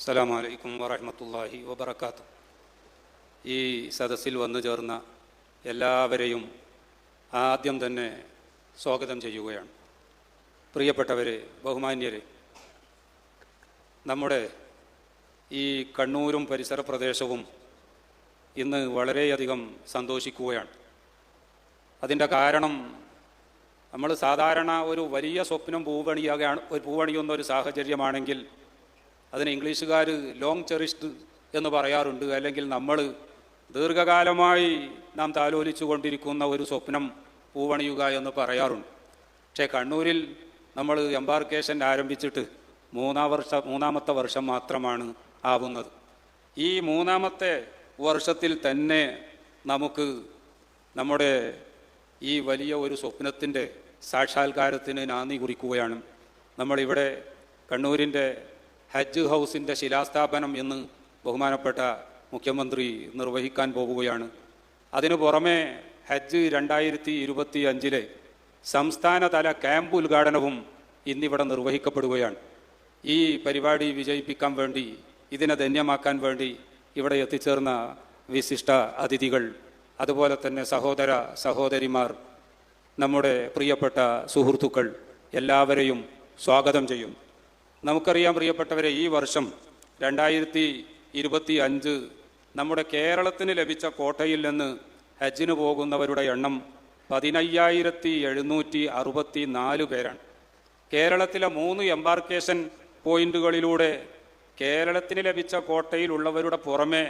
അസ്സലാമു വലൈക്കും വറഹ്മത്തുള്ളാഹി വബർക്കാത്തു ഈ സദസ്സിൽ വന്നു ചേർന്ന എല്ലാവരെയും ആദ്യം തന്നെ സ്വാഗതം ചെയ്യുകയാണ്. പ്രിയപ്പെട്ടവരെ ബഹുമാന്യരെ നമ്മുടെ ഈ കണ്ണൂരും പരിസര പ്രദേശവും ഇന്ന് വളരെയധികം സന്തോഷിക്കുകയാണ്. അതിന്റെ കാരണം നമ്മൾ സാധാരണ ഒരു വലിയ സ്വപ്നം പൂവണിയാകാണ് ഒരു പൂവണിയുന്ന ഒരു സാഹചര്യമാണെങ്കിൽ അതിന് ഇംഗ്ലീഷുകാർ ലോങ് ചെറിഷ്ഡ് എന്ന് പറയാറുണ്ട്. അല്ലെങ്കിൽ നമ്മൾ ദീർഘകാലമായി നാം താലോലിച്ചു കൊണ്ടിരിക്കുന്ന ഒരു സ്വപ്നം പൂവണിയുക എന്ന് പറയാറുണ്ട്. പക്ഷേ കണ്ണൂരിൽ നമ്മൾ എംബാർക്കേഷൻ ആരംഭിച്ചിട്ട് മൂന്നാം വർഷ മൂന്നാമത്തെ വർഷം മാത്രമാണ് ആവുന്നത്. ഈ മൂന്നാമത്തെ വർഷത്തിൽ തന്നെ നമുക്ക് നമ്മുടെ ഈ വലിയ ഒരു സ്വപ്നത്തിന്റെ സാക്ഷാത്കാരത്തിന് നാന്ദി കുറിക്കുകയാണ്. നമ്മളിവിടെ കണ്ണൂരിന്റെ ഹജ്ജ് ഹൗസിന്റെ ശിലാസ്ഥാപനം എന്ന് ബഹുമാനപ്പെട്ട മുഖ്യമന്ത്രി നിർവഹിക്കാൻ പോവുകയാണ്. അതിനു പുറമെ ഹജ്ജ് രണ്ടായിരത്തി ഇരുപത്തി അഞ്ചിലെ സംസ്ഥാനതല ക്യാമ്പ് ഉദ്ഘാടനവും ഇന്നിവിടെ നിർവഹിക്കപ്പെടുകയാണ്. ഈ പരിപാടി വിജയിപ്പിക്കാൻ വേണ്ടി ഇതിനെ ധന്യമാക്കാൻ വേണ്ടി ഇവിടെ എത്തിച്ചേർന്ന വിശിഷ്ട അതിഥികൾ അതുപോലെ തന്നെ സഹോദര സഹോദരിമാർ നമ്മുടെ പ്രിയപ്പെട്ട സുഹൃത്തുക്കൾ എല്ലാവരെയും സ്വാഗതം ചെയ്യും. നമുക്കറിയാം പ്രിയപ്പെട്ടവരെ ഈ വർഷം രണ്ടായിരത്തി ഇരുപത്തി അഞ്ച് നമ്മുടെ കേരളത്തിന് ലഭിച്ച കോട്ടയിൽ നിന്ന് ഹജ്ജിന് പോകുന്നവരുടെ എണ്ണം പതിനയ്യായിരത്തി എഴുന്നൂറ്റി അറുപത്തി നാല് പേരാണ്. കേരളത്തിലെ മൂന്ന് എംബാർക്കേഷൻ പോയിന്റുകളിലൂടെ കേരളത്തിന് ലഭിച്ച കോട്ടയിലുള്ളവരുടെ പുറമെ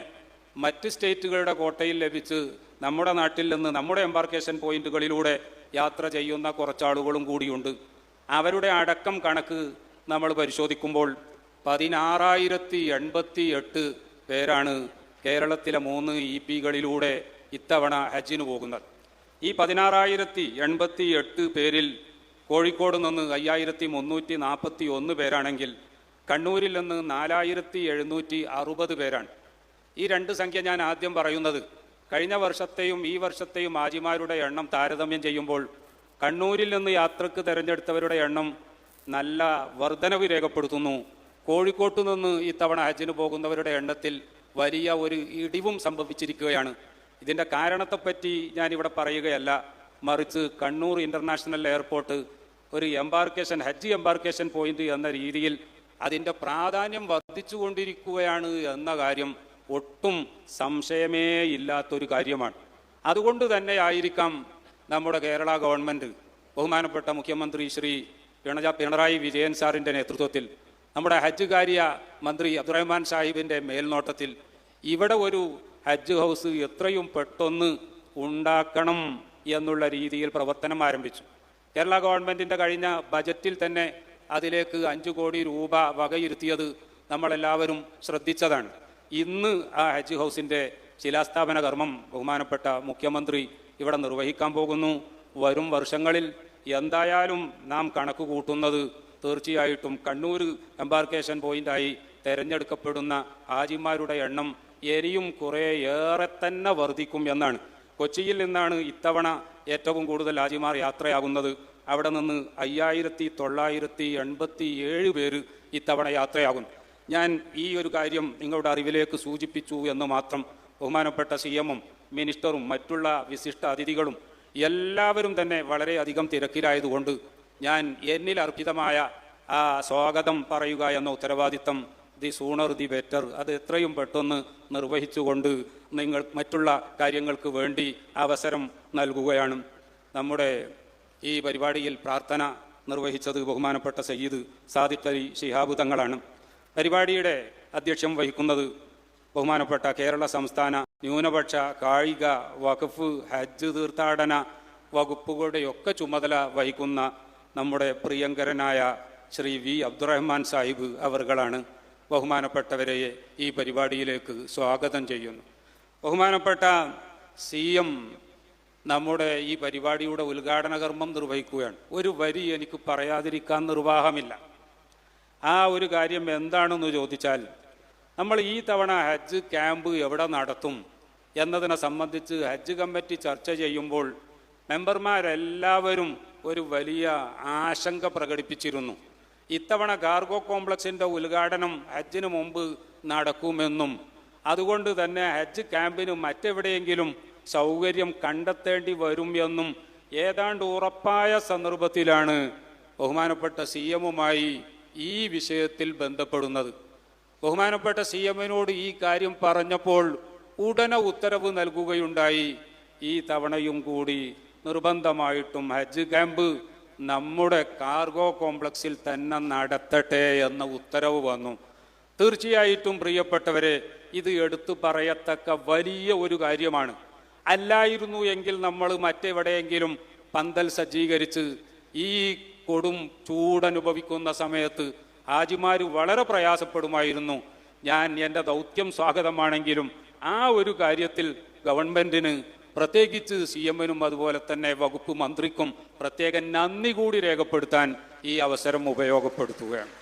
മറ്റ് സ്റ്റേറ്റുകളുടെ കോട്ടയിൽ ലഭിച്ച് നമ്മുടെ നാട്ടിൽ നിന്ന് നമ്മുടെ എംബാർക്കേഷൻ പോയിന്റുകളിലൂടെ യാത്ര ചെയ്യുന്ന കുറച്ചാളുകളും കൂടിയുണ്ട്. അവരുടെ അടക്കം കണക്ക് നമ്മൾ പരിശോധിക്കുമ്പോൾ പതിനാറായിരത്തി എൺപത്തി എട്ട് പേരാണ് കേരളത്തിലെ മൂന്ന് ഇ പികളിലൂടെ ഇത്തവണ ഹജ്ജിന് പോകുന്നത്. ഈ പതിനാറായിരത്തി എൺപത്തി എട്ട് പേരിൽ കോഴിക്കോട് നിന്ന് അയ്യായിരത്തി മുന്നൂറ്റി നാൽപ്പത്തി ഒന്ന് പേരാണെങ്കിൽ കണ്ണൂരിൽ നിന്ന് നാലായിരത്തി എഴുന്നൂറ്റി അറുപത് പേരാണ്. ഈ രണ്ട് സംഖ്യ ഞാൻ ആദ്യം പറയുന്നത് കഴിഞ്ഞ വർഷത്തെയും ഈ വർഷത്തെയും ആജിമാരുടെ എണ്ണം താരതമ്യം ചെയ്യുമ്പോൾ കണ്ണൂരിൽ നിന്ന് യാത്രയ്ക്ക് തിരഞ്ഞെടുത്തവരുടെ എണ്ണം നല്ല വർധനവ് രേഖപ്പെടുത്തുന്നു. കോഴിക്കോട്ടു നിന്ന് ഇത്തവണ ഹജ്ജിന് പോകുന്നവരുടെ എണ്ണത്തിൽ വലിയ ഒരു ഇടിവും സംഭവിച്ചിരിക്കുകയാണ്. ഇതിന്റെ കാരണത്തെപ്പറ്റി ഞാനിവിടെ പറയുകയല്ല. മറിച്ച് കണ്ണൂർ ഇന്റർനാഷണൽ എയർപോർട്ട് ഒരു എംബാർക്കേഷൻ ഹജ്ജ് എംബാർക്കേഷൻ പോയിന്റ് എന്ന രീതിയിൽ അതിന്റെ പ്രാധാന്യം വർദ്ധിച്ചുകൊണ്ടിരിക്കുകയാണ് എന്ന കാര്യം ഒട്ടും സംശയമേ ഇല്ലാത്തൊരു കാര്യമാണ്. അതുകൊണ്ട് തന്നെ ആയിരിക്കാം നമ്മുടെ കേരള ഗവൺമെന്റ് ബഹുമാനപ്പെട്ട മുഖ്യമന്ത്രി ശ്രീ പിണജ പിണറായി വിജയൻ സാറിന്റെ നേതൃത്വത്തിൽ നമ്മുടെ ഹജ്ജ് കാര്യ മന്ത്രി അബ്ദുറഹ്മാൻ സാഹിബിന്റെ മേൽനോട്ടത്തിൽ ഇവിടെ ഒരു ഹജ്ജ് ഹൗസ് എത്രയും പെട്ടെന്ന് ഉണ്ടാക്കണം എന്നുള്ള രീതിയിൽ പ്രവർത്തനം ആരംഭിച്ചു. കേരള ഗവൺമെന്റിന്റെ കഴിഞ്ഞ ബജറ്റിൽ തന്നെ അതിലേക്ക് അഞ്ചു കോടി രൂപ വകയിരുത്തിയത് നമ്മളെല്ലാവരും ശ്രദ്ധിച്ചതാണ്. ഇന്ന് ആ ഹജ്ജ് ഹൗസിന്റെ ശിലാസ്ഥാപന കർമ്മം ബഹുമാനപ്പെട്ട മുഖ്യമന്ത്രി ഇവിടെ നിർവഹിക്കാൻ പോകുന്നു. വരും വർഷങ്ങളിൽ എന്തായാലും നാം കണക്ക് കൂട്ടുന്നത് തീർച്ചയായിട്ടും കണ്ണൂർ എംബാർക്കേഷൻ പോയിന്റായി തെരഞ്ഞെടുക്കപ്പെടുന്ന ഹാജിമാരുടെ എണ്ണം ഇനിയും കുറേ ഏറെ തന്നെ വർദ്ധിക്കും എന്നാണ്. കൊച്ചിയിൽ നിന്നാണ് ഇത്തവണ ഏറ്റവും കൂടുതൽ ഹാജിമാർ യാത്രയാകുന്നത്. അവിടെ നിന്ന് അയ്യായിരത്തി തൊള്ളായിരത്തി എൺപത്തി ഏഴ് പേര് ഇത്തവണ യാത്രയാകും ഞാൻ ഈ ഒരു കാര്യം നിങ്ങളുടെ അറിവിലേക്ക് സൂചിപ്പിച്ചു എന്ന് മാത്രം ബഹുമാനപ്പെട്ട സി എമ്മും മിനിസ്റ്ററും മറ്റുള്ള വിശിഷ്ട അതിഥികളും എല്ലാവരും തന്നെ വളരെയധികം തിരക്കിലായതുകൊണ്ട് ഞാൻ എന്നിൽ അർപ്പിതമായ ആ സ്വാഗതം പറയുക എന്ന ഉത്തരവാദിത്തം ദി സൂണർ ദി ബെറ്റർ. അത് എത്രയും പെട്ടെന്ന് നിർവഹിച്ചുകൊണ്ട് നിങ്ങൾ മറ്റുള്ള കാര്യങ്ങൾക്ക് വേണ്ടി അവസരം നൽകുകയാണ്. നമ്മുടെ ഈ പരിപാടിയിൽ പ്രാർത്ഥന നിർവഹിച്ചത് ബഹുമാനപ്പെട്ട സയ്യിദ് സാദിഖ് അലി ശിഹാബ് തങ്ങളാണ്. പരിപാടിയുടെ അധ്യക്ഷം വഹിക്കുന്നത് ബഹുമാനപ്പെട്ട കേരള സംസ്ഥാന ന്യൂനപക്ഷ കായിക വഖഫ് ഹജ്ജ് തീർത്ഥാടന വകുപ്പുകളുടെയൊക്കെ ചുമതല വഹിക്കുന്ന നമ്മുടെ പ്രിയങ്കരനായ ശ്രീ വി. അബ്ദുറഹ്മാൻ സാഹിബ് അവർകളാണ് ബഹുമാനപ്പെട്ടവരെ ഈ പരിപാടിയിലേക്ക് സ്വാഗതം ചെയ്യുന്നു. ബഹുമാനപ്പെട്ട സി എം നമ്മുടെ ഈ പരിപാടിയുടെ ഉദ്ഘാടന കർമ്മം നിർവഹിക്കുകയാണ്. ഒരു വരി എനിക്ക് പറയാതിരിക്കാൻ നിർവാഹമില്ല. ആ ഒരു കാര്യം എന്താണെന്ന് ചോദിച്ചാൽ നമ്മൾ ഈ തവണ ഹജ്ജ് ക്യാമ്പ് എവിടെ നടത്തും എന്നതിനെ സംബന്ധിച്ച് ഹജ്ജ് കമ്മിറ്റി ചർച്ച ചെയ്യുമ്പോൾ മെമ്പർമാരെല്ലാവരും ഒരു വലിയ ആശങ്ക പ്രകടിപ്പിച്ചിരുന്നു. ഇത്തവണ ഗാർഗോ കോംപ്ലക്സിന്റെ ഉദ്ഘാടനം ഹജ്ജിന് മുമ്പ് നടക്കുമെന്നും അതുകൊണ്ട് തന്നെ ഹജ്ജ് ക്യാമ്പിന് മറ്റെവിടെയെങ്കിലും സൗകര്യം കണ്ടെത്തേണ്ടി വരും എന്നും ഏതാണ്ട് ഉറപ്പായ സന്ദർഭത്തിലാണ് ബഹുമാനപ്പെട്ട സി എമ്മുമായി ഈ വിഷയത്തിൽ ബന്ധപ്പെടുന്നത്. ബഹുമാനപ്പെട്ട സി എമ്മിനോട് ഈ കാര്യം പറഞ്ഞപ്പോൾ ഉടനെ ഉത്തരവ് നൽകുകയുണ്ടായി. ഈ തവണയും കൂടി നിർബന്ധമായിട്ടും ഹജ്ജ് ക്യാമ്പ് നമ്മുടെ കാർഗോ കോംപ്ലക്സിൽ തന്നെ നടത്തട്ടെ എന്ന ഉത്തരവ് വന്നു. തീർച്ചയായിട്ടും പ്രിയപ്പെട്ടവരെ ഇത് എടുത്തു പറയത്തക്ക വലിയ ഒരു കാര്യമാണ്. അല്ലായിരുന്നു എങ്കിൽ നമ്മൾ മറ്റെവിടെയെങ്കിലും പന്തൽ സജ്ജീകരിച്ച് ഈ കൊടും ചൂടനുഭവിക്കുന്ന സമയത്ത് ഹാജിമാർ വളരെ പ്രയാസപ്പെടുമായിരുന്നു. ഞാൻ എന്റെ ദൗത്യം സ്വാഗതമാണെങ്കിലും ആ ഒരു കാര്യത്തിൽ ഗവൺമെന്റിന് പ്രത്യേകിച്ച് സി എമ്മിനും അതുപോലെ തന്നെ വകുപ്പ് മന്ത്രിക്കും പ്രത്യേക നന്ദി കൂടി രേഖപ്പെടുത്താൻ ഈ അവസരം ഉപയോഗപ്പെടുത്തുകയാണ്.